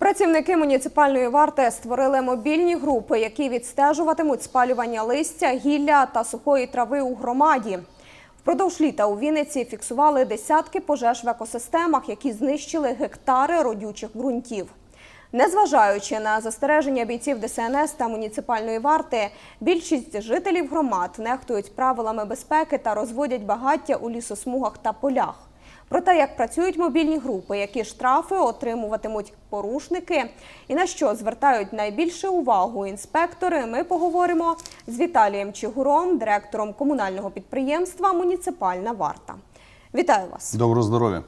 Працівники муніципальної варти створили мобільні групи, які відстежуватимуть спалювання листя, гілля та сухої трави у громаді. Впродовж літа у Вінниці фіксували десятки пожеж в екосистемах, які знищили гектари родючих ґрунтів. Незважаючи на застереження бійців ДСНС та муніципальної варти, більшість жителів громад нехтують правилами безпеки та розводять багаття у лісосмугах та полях. Про те, як працюють мобільні групи, які штрафи отримуватимуть порушники і на що звертають найбільше увагу інспектори, ми поговоримо з Віталієм Чигуром, директором комунального підприємства Муніципальна варта. Вітаю вас. Доброго здоров'я.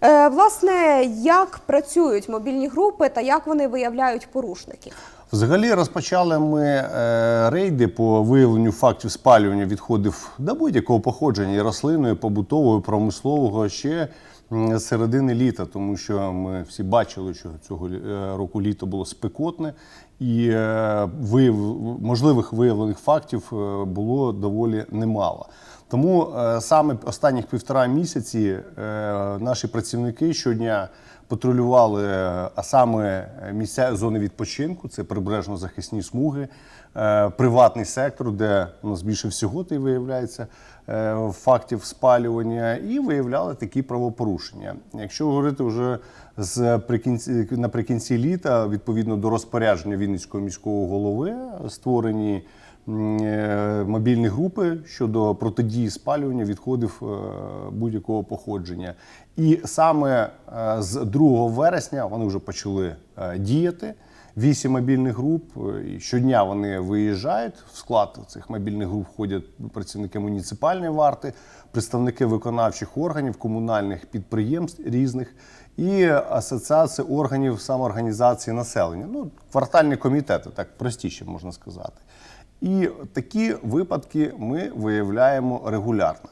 Е, власне, як працюють мобільні групи та як вони виявляють порушників? Взагалі розпочали ми е, рейди по виявленню фактів спалювання відходів до будь-якого походження і рослинної, побутового, промислового ще з середини літа, тому що ми всі бачили, що цього е, року літо було спекотне, і е, вияв, можливих виявлених фактів було доволі немало. Тому е, саме останніх півтора місяці е, наші працівники щодня патрулювали, е, саме місця зони відпочинку, це прибережно-захисні смуги, приватний сектор, де у нас більше всього й виявляється фактів спалювання, і виявляли такі правопорушення. Якщо говорити вже з прикінці наприкінці літа, відповідно до розпорядження Вінницького міського голови, створені мобільні групи щодо протидії спалювання відходів е, будь-якого походження. І саме е, з 2 вересня вони вже почали е, діяти. Вісім мобільних груп. е, і Щодня вони виїжджають. В склад цих мобільних груп входять працівники муніципальної варти, представники виконавчих органів, комунальних підприємств різних і асоціації органів самоорганізації населення. Ну, квартальні комітети, так простіше можна сказати. І такі випадки ми виявляємо регулярно.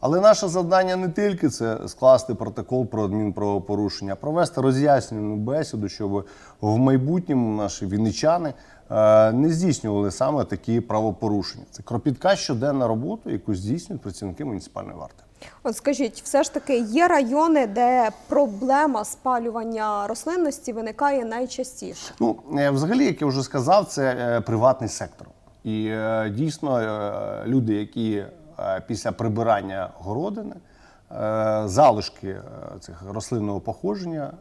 Але наше завдання не тільки це скласти протокол про адмінправопорушення, а провести роз'яснювальну бесіду, щоб в майбутньому наші вінничани е, не здійснювали саме такі правопорушення. Це кропітка щоденна робота, яку здійснюють працівники муніципальної варти. От скажіть, все ж таки є райони, де проблема спалювання рослинності виникає найчастіше. Ну, е, взагалі, як я вже сказав, це е, приватний сектор. І е, дійсно е, люди, які е, після прибирання городини, залишки цих рослинного походження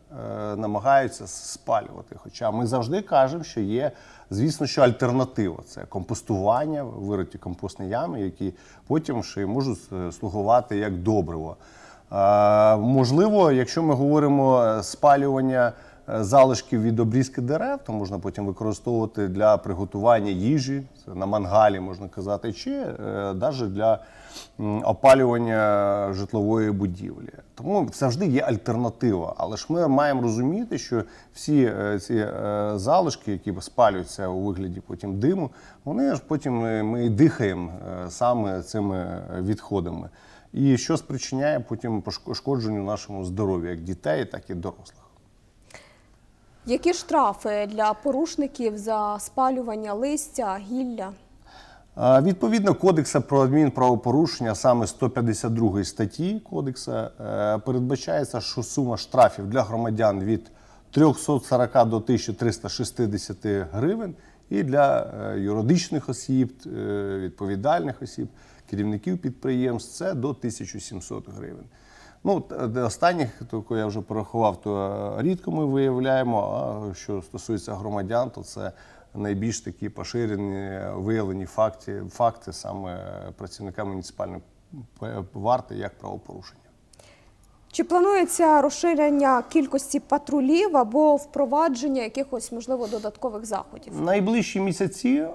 намагаються спалювати. Хоча ми завжди кажемо, що є, звісно, що альтернатива це компостування, вириті компостні ями, які потім ще можуть слугувати як добриво. Можливо, якщо ми говоримо спалювання залишків від обрізки дерев, то можна потім використовувати для приготування їжі, на мангалі можна казати, чи навіть для опалювання житлової будівлі. Тому завжди є альтернатива. Але ж ми маємо розуміти, що всі е, ці е, залишки, які спалюються у вигляді потім диму, вони ж потім е, ми і дихаємо е, саме цими відходами. І що спричиняє потім пошкодженню нашому здоров'ю, як дітей, так і дорослих. Які штрафи для порушників за спалювання листя, гілля? Відповідно кодекса про адмінправопорушення, саме 152 статті кодекса, е, передбачається, що сума штрафів для громадян від 340 до 1360 гривень, і для е, юридичних осіб, е, відповідальних осіб, керівників підприємств це до 1700 гривень. Ну, останніх, то я вже порахував, то е, рідко ми виявляємо. А що стосується громадян, то це найбільш такі поширені виявлені факти, факти саме працівника муніципальної варти як правопорушення. Чи планується розширення кількості патрулів або впровадження якихось, можливо, додаткових заходів? Найближчі місяці е,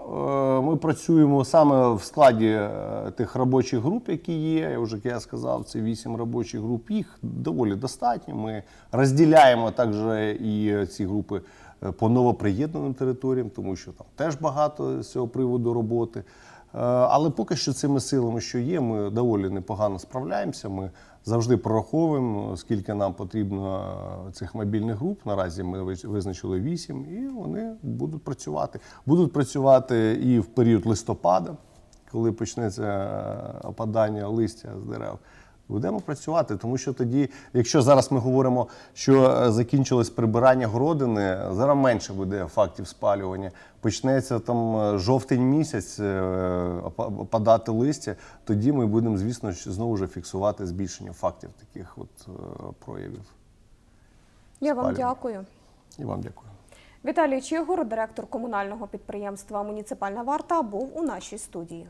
ми працюємо саме в складі е, тих робочих груп, які є. Я вже як я сказав, це вісім робочих груп. Їх доволі достатньо. Ми розділяємо також і ці групи е, по новоприєднаним територіям, тому що там теж багато з цього приводу роботи. Але поки що цими силами, що є, ми доволі непогано справляємося. Ми завжди прораховуємо, скільки нам потрібно е, цих мобільних груп. Наразі ми визначили вісім, і вони будуть працювати. Будуть працювати і в період листопада, коли почнеться е, опадання листя з дерев. Будемо працювати, тому що тоді, якщо зараз ми говоримо, що е, закінчилось прибирання городини, зараз менше буде фактів спалювання. Почнеться там е, жовтень місяць е, опадати листя, тоді ми будемо, звісно, знову ж фіксувати збільшення фактів таких от проявів. Я вам Спалювання. дякую. І вам дякую. Віталій Чигур, директор комунального підприємства Муніципальна варта, був у нашій студії.